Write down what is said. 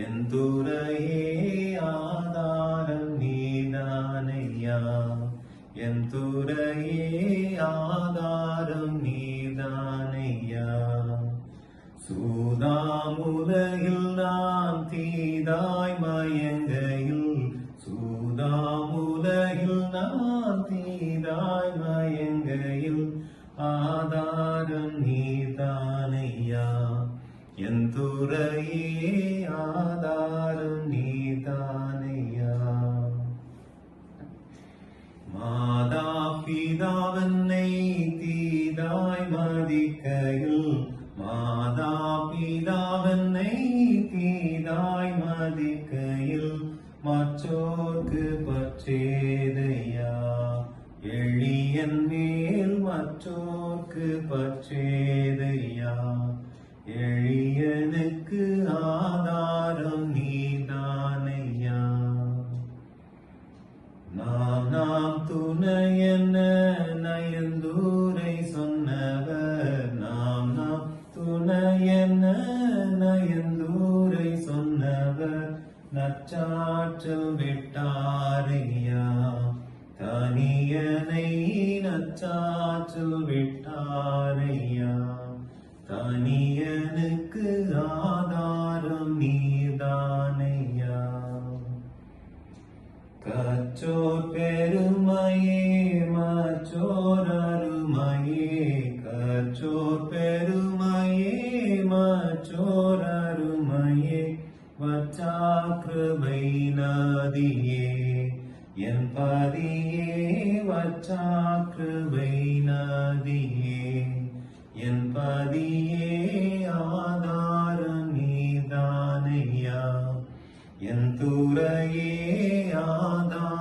என் துறையே ஆதாரம் நீதானையா என் துறையே ஆதாரம் நீதானையா சூதாமுலையில் நான் தீதாய் மயங்கையில் சூதாமுலையில் நான் தீதாய் மயங்கையில் ஆதாரம் பிதாவன்னை தீதாய் மதிக்கையில் மாதா பிதாவன்னை தீதாய் மதிக்கையில் மற்றோர்க்கு பற்றேதையா எளியன் மேல் மற்றோர்க்கு பற்றேதையா எளியனுக்கு ஆதாரம் நீதானையா நாம் நாம் துணையென நச்சாற்றல் விட்டாரையா? தனியனை நச்சாற்றல் விட்டாரையா? தனியனுக்கு ஆதாரம் நீதானையா? கற்றோர் பெருமையே மச்சோர் அருமையே. கற்றோர் பெருமையே மச்சோர் அருமையே வச்சாக்கிருபை நதியே என் பதியே வச்சாக்கிருபை நதியே என் பதியே ஆதாரம் நீதானையா. என் துறையே ஆதார